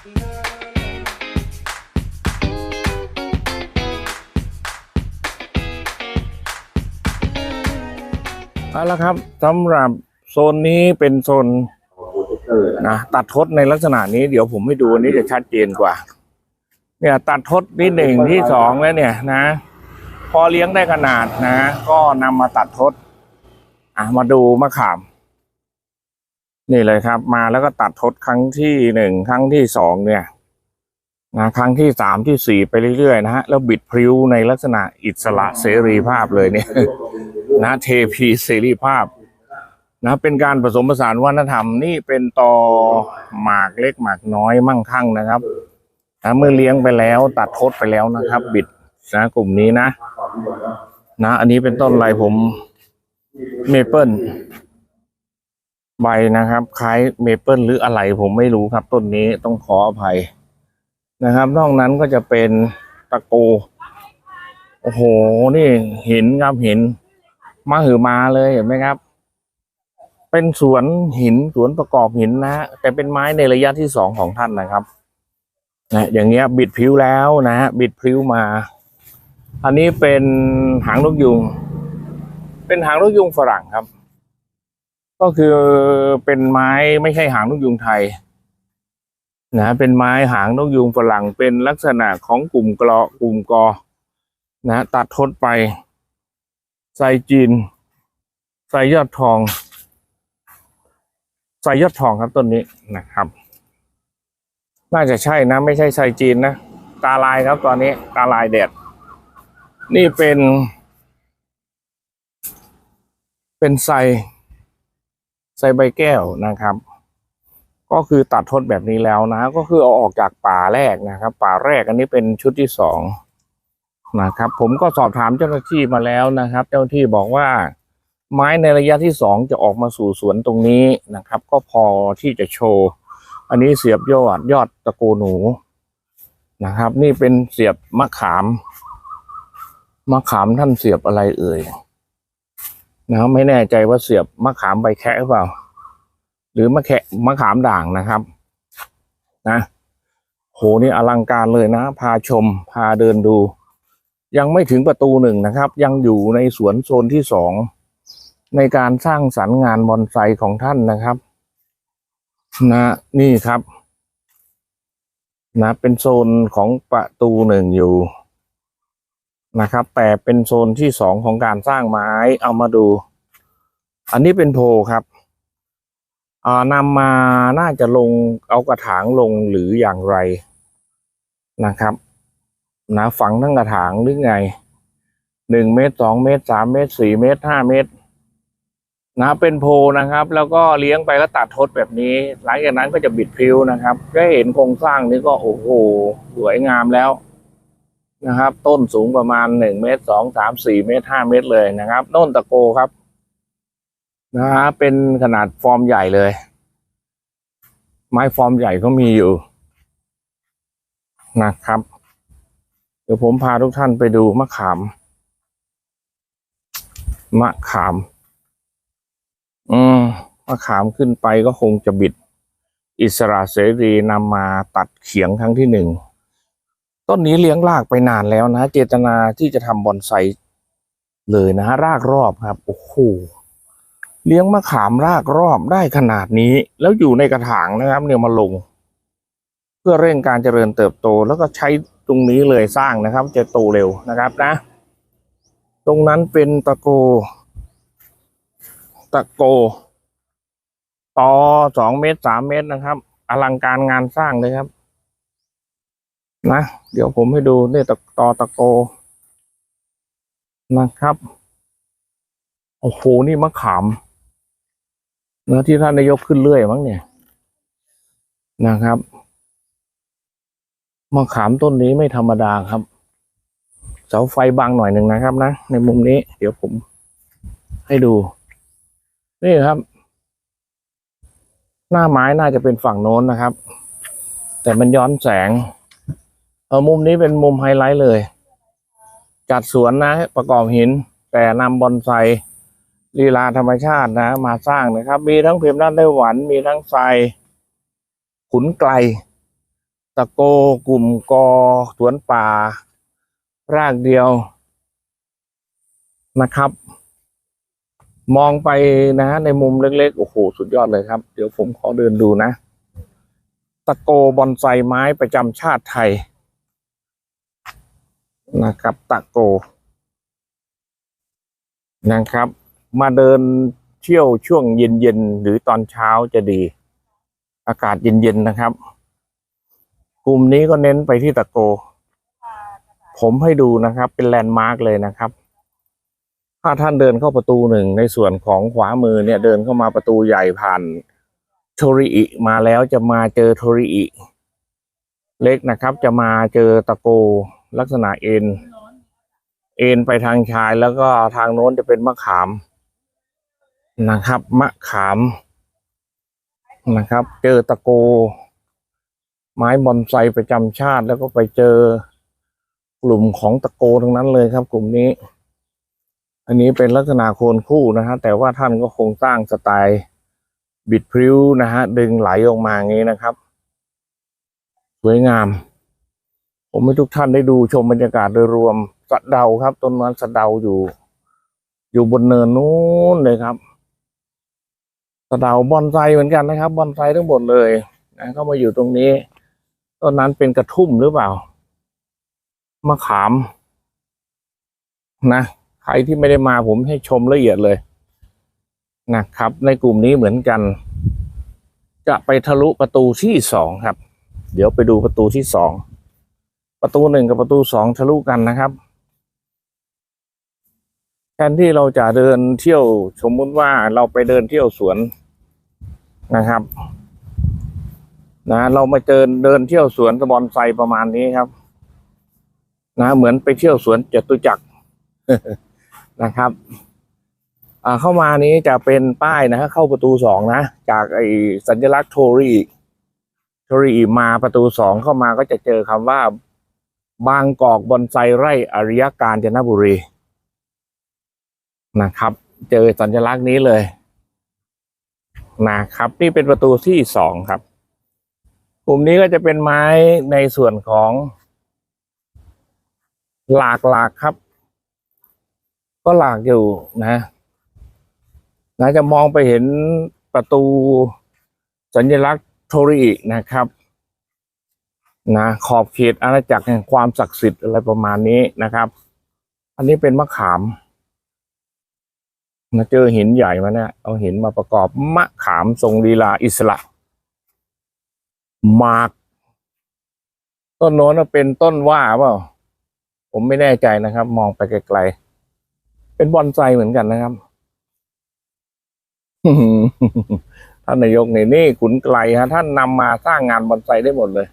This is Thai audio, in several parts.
เอาละครับสำหรับโซนนี้เป็นโซนนะตัดทดในลักษณะนี้เดี๋ยวผมให้ดูอันนี้จะชัดเจนกว่า เนี่ย ตัดทดที่หนึ่งที่สองแล้วเนี่ยนะ พอเลี้ยงได้ขนาดนะ ก็นำมาตัดทดอะมาดูมะขาม นี่เลยครับ มาแล้วก็ตัดทดครั้งที่หนึ่งครั้งที่สองเนี่ยนะครั้งที่สามที่สี่ไปเรื่อยๆนะฮะแล้วบิดพริ้วในลักษณะอิสระเสรีภาพเลยเนี่ยนะเทพีเสรีภาพนะเป็นการผสมผสานวัฒนธรรมนี่เป็นตอหมากเล็กหมากน้อยมั่งคั่งนะครับนะเมื่อเลี้ยงไปแล้ว ตัดทดไปแล้วนะครับ บิดนะกลุ่มนี้นะ นะ อันนี้เป็นต้นอะไรผมเมเปิล ใบนะครับ คล้ายเมเปิลหรืออะไรผมไม่รู้ครับต้นนี้ต้องขออภัยนะครับ นอกนั้นก็จะเป็นตะโก โอ้โห นี่หินครับหินมาหือมาเลยเห็นไหมครับ เป็นสวนหินสวนประกอบหินนะฮะแต่เป็นไม้ในระยะที่สองของท่านนะครับนะอย่างเงี้ยบิดพริ้วแล้วนะฮะบิดพริ้วมา อันนี้เป็นหางนกยุง เป็นหางนกยุงฝรั่งครับ ก็คือเป็นไม้ไม่ใช่หางนกยุงไทยนะเป็นไม้หางนกยุงฝรั่งเป็นลักษณะของกลุ่มกรอกลุ่มกอนะตัดทดไปใส่จีนใส่ยอดทองใส่ยอดทองครับต้นนี้นะครับ น่าจะใช่นะ ไม่ใช่ใส่จีนนะ ตาลายครับตอนนี้ตาลายแดด นี่เป็น เป็นไซ ไซใบแก้วนะครับ ก็คือตัดทดแบบนี้แล้วนะ ก็คือเอาออกจากป่าแรกนะครับ ป่าแรกอันนี้เป็นชุดที่สองนะครับ ผมก็สอบถามเจ้าหน้าที่มาแล้วนะครับ เจ้าหน้าที่บอกว่าไม้ในระยะที่สองจะออกมาสู่สวนตรงนี้นะครับ ก็พอที่จะโชว์อันนี้เสียบยอดยอดตะโกหนูนะครับ นี่เป็นเสียบมะขามมะขามท่านเสียบอะไรเอ่ย นะไม่แน่ใจว่าเสียบมะขามใบแคะหรือเปล่า หรือมะแคะมะขามด่างนะครับ นะโหนี่อลังการเลยนะ พาชมพาเดินดู ยังไม่ถึงประตูหนึ่งนะครับ ยังอยู่ในสวนโซนที่สองในการสร้างสรรค์งานบอนไซของท่านนะครับ นะนี่ครับ นะเป็นโซนของประตูหนึ่งอยู่ นะครับ แต่เป็นโซนที่สองของการสร้างไม้เอามาดู อันนี้เป็นโพครับอ่านำมาน่าจะลงเอากระถางลงหรืออย่างไรนะครับนะฝังทั้งกระถางหรือไงหนึ่งเมตรสองเมตรสามเมตรสี่เมตรห้าเมตรนะเป็นโพนะครับ แล้วก็เลี้ยงไปก็ตัดทดแบบนี้ หลังจากนั้นก็จะบิดพิ้วนะครับก็เห็นโครงสร้างนี้ก็โอ้โหสวยงามแล้ว นะครับ ต้นสูงประมาณหนึ่งเมตรสองสามสี่เมตรห้าเมตรเลยนะครับโน่นตะโกครับนะฮะเป็นขนาดฟอร์มใหญ่เลย ไม้ฟอร์มใหญ่ก็มีอยู่นะครับ เดี๋ยวผมพาทุกท่านไปดูมะขาม มะขาม อืมมะขามขึ้นไปก็คงจะบิด อิสระเสรีนำมาตัดเขียงครั้งที่หนึ่ง ต้นนี้เลี้ยงรากไปนานแล้วนะ เจตนาที่จะทำบอนไซเลยนะรากรอบครับ โอ้โหเลี้ยงมะขามรากรอบได้ขนาดนี้ แล้วอยู่ในกระถางนะครับ เนี่ยมาลง เพื่อเร่งการเจริญเติบโตแล้วก็ใช้ตรงนี้เลยสร้างนะครับ จะโตเร็วนะครับนะ ตรงนั้นเป็นตะโก ตะโกต่อสองเมตรสามเมตรนะครับ อลังการงานสร้างเลยครับ นะเดี๋ยวผมให้ดูเนี่ยตะตอตะโกนะครับโอ้โหนี่มะขามเนื้อที่ท่านนายกขึ้นเรื่อยมั้งเนี่ยนะครับมะขามต้นนี้ไม่ธรรมดาครับ เสาไฟบางหน่อยหนึ่งนะครับนะในมุมนี้ เดี๋ยวผม ให้ดู นี่ครับ หน้าไม้น่าจะเป็นฝั่งโน้นนะครับ แต่มันย้อนแสง เออมุมนี้เป็นมุมไฮไลท์เลย จัดสวนนะ ประกอบหิน แต่นำบอนไซลีลาธรรมชาตินะ มาสร้างนะครับ มีทั้งเพียมด้านไต้หวัน มีทั้งไซขุนไกล ตะโกกลุ่มกอ สวนป่า รากเดียวนะครับ มองไปนะ ในมุมเล็กๆ โอ้โห สุดยอดเลยครับ เดี๋ยวผมขอเดินดูนะ ตะโกบอนไซไม้ประจำชาติไทย นะครับ ตะโก นะครับ มาเดินเที่ยวช่วงเย็นๆ หรือตอนเช้าจะดี อากาศเย็นๆ นะครับ กลุ่มนี้ก็เน้นไปที่ตะโก ผมให้ดูนะครับ เป็นแลนด์มาร์กเลยนะครับ ถ้าท่านเดินเข้าประตูหนึ่งในส่วนของขวามือเนี่ยเดินเข้ามาประตูใหญ่ผ่านโทริอิมาแล้วจะมาเจอโทริอิเล็กนะครับ จะมาเจอตะโก ลักษณะเอ็น เอ็นไปทางชายแล้วก็ทางโน้นจะเป็นมะขามนะครับ มะขามนะครับ เจอตะโก ไม้บอนไซประจำชาติแล้วก็ไปเจอกลุ่มของตะโกทั้งนั้นเลยครับ กลุ่มนี้ อันนี้เป็นลักษณะโคนคู่นะฮะแต่ว่าท่านก็คงสร้างสไตล์บิดพริ้วนะฮะดึงไหลออกมาอย่างนี้นะครับ สวยงาม ผมให้ทุกท่านได้ดูชมบรรยากาศโดยรวมสะเดาครับต้นนั้นสะเดาอยู่ อยู่บนเนินนู้นเลยครับสะเดาบอนไซเหมือนกันนะครับบอนไซทั้งหมดเลยนะเข้ามาอยู่ตรงนี้ต้นนั้นเป็นกระทุ่มหรือเปล่ามะขาม นะใครที่ไม่ได้มาผมให้ชมละเอียดเลยนะครับ ในกลุ่มนี้เหมือนกัน จะไปทะลุประตูที่สองครับ เดี๋ยวไปดูประตูที่สอง ประตูหนึ่งกับประตูสองทะลุกันนะครับแทนที่เราจะเดินเที่ยวสมมุติว่าเราไปเดินเที่ยวสวนนะครับ นะ เรามาเดินเดินเที่ยวสวนสะบอนไซประมาณนี้ครับ นะ เหมือนไปเที่ยวสวนจตุจักรนะครับอ่าเข้ามานี้จะเป็นป้ายนะฮะเข้าประตูสองนะ จากไอสัญลักษณ์โทรีโทรีมาประตูสองเข้ามาก็จะเจอคำว่า บางกอกบอนไซไร่อริยการจนบุรีนะครับ เจอสัญลักษณ์นี้เลยนะครับ นี่เป็นประตูที่สองครับกลุ่มนี้ก็จะเป็นไม้ในส่วนของหลากหลากครับ ก็หลากอยู่นะนะจะมองไปเห็นประตูสัญลักษณ์โทรินะครับ นะขอบเขตอาณาจักรแห่งความศักดิ์สิทธิ์อะไรประมาณนี้นะครับ อันนี้เป็นมะขามนะเจอหินใหญ่มาเนี่ยเอาหินมาประกอบมะขามทรงลีลาอิสระหมาก ต้นโน้นเป็นต้นว่าเปล่าผมไม่แน่ใจนะครับ มองไปไกลๆเป็นบอนไซเหมือนกันนะครับท่านนายกนี่นี่ขุนไกลฮะท่านนำมาสร้างงานบอนไซได้หมดเลย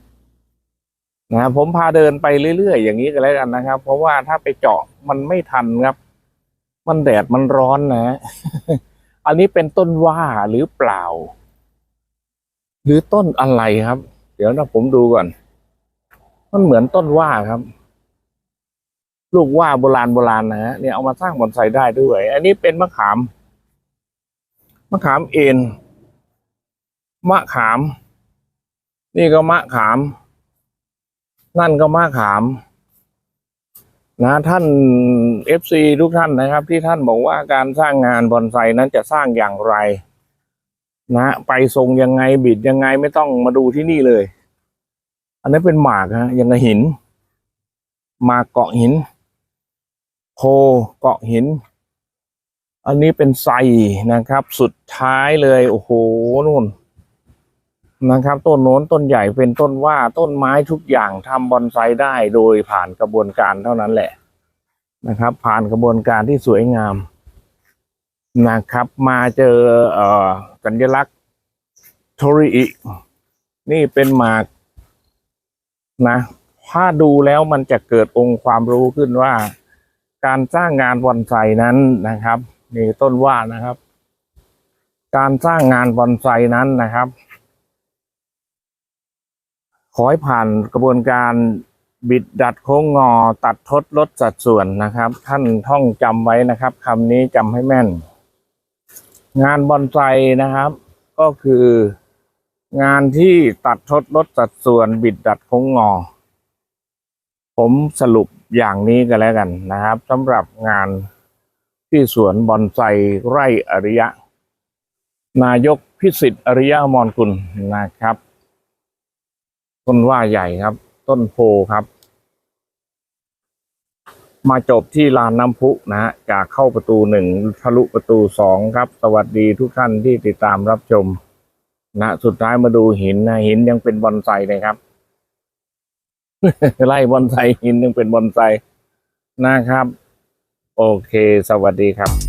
นะครับผมพาเดินไปเรื่อยๆอย่างนี้ก็แล้วกันนะครับ เพราะว่าถ้าไปเจาะมันไม่ทันครับ มันแดดมันร้อนนะ อันนี้เป็นต้นว่าหรือเปล่า หรือต้นอะไรครับ เดี๋ยวนะผมดูก่อน มันเหมือนต้นว่าครับ ลูกว่าโบราณโบราณนะฮะเนี่ยเอามาสร้างบอนไซได้ด้วย อันนี้เป็นมะขามมะขามเอ็นมะขาม นี่ก็มะขาม นั่นก็มะขาม นะท่านเอฟซีทุกท่านนะครับ ที่ท่านบอกว่าการสร้างงานบอนไซนั้นจะสร้างอย่างไร นะ ไปทรงยังไงบิดยังไงไม่ต้องมาดูที่นี่เลย อันนี้เป็นหมากฮะยังไงหินหมากเกาะหินโพเกาะหิน อันนี้เป็นไซนะครับ สุดท้ายเลย โอ้โหนู่น นะครับ ต้นโน้นต้นใหญ่เป็นต้นว่าต้นไม้ทุกอย่างทำบอนไซได้โดยผ่านกระบวนการเท่านั้นแหละนะครับ ผ่านกระบวนการที่สวยงามนะครับ มาเจอเอ่อสัญลักษณ์โทริอินี่เป็นหมากนะถ้าดูแล้วมันจะเกิดองค์ความรู้ขึ้นว่า การสร้างงานบอนไซนั้นนะครับนี่ต้นว่านะครับ การสร้างงานบอนไซนั้นนะครับ ขอให้ผ่านกระบวนการบิดดัดโค้งงอตัดทดลดสัดส่วนนะครับ ท่านท่องจำไว้นะครับคำนี้จำให้แม่น งานบอนไซนะครับ ก็คืองานที่ตัดทดลดสัดส่วน บิดดัดโค้งงอ ผมสรุปอย่างนี้กันแล้วกันนะครับสำหรับงานที่สวนบอนไซไร่อริยะ นายกพิสิทธิ์อริยะอมรกุลนะครับ ต้นว่าใหญ่ครับ ต้นโพครับ มาจบที่ลานน้ำพุนะฮะจากเข้าประตูหนึ่งทะลุประตูสองครับ สวัสดีทุกท่านที่ติดตามรับชม นะสุดท้ายมาดูหินนะหินยังเป็นบอนไซเลยครับไล่บอนไซหินยังเป็นบอนไซนะครับ โอเค สวัสดีครับ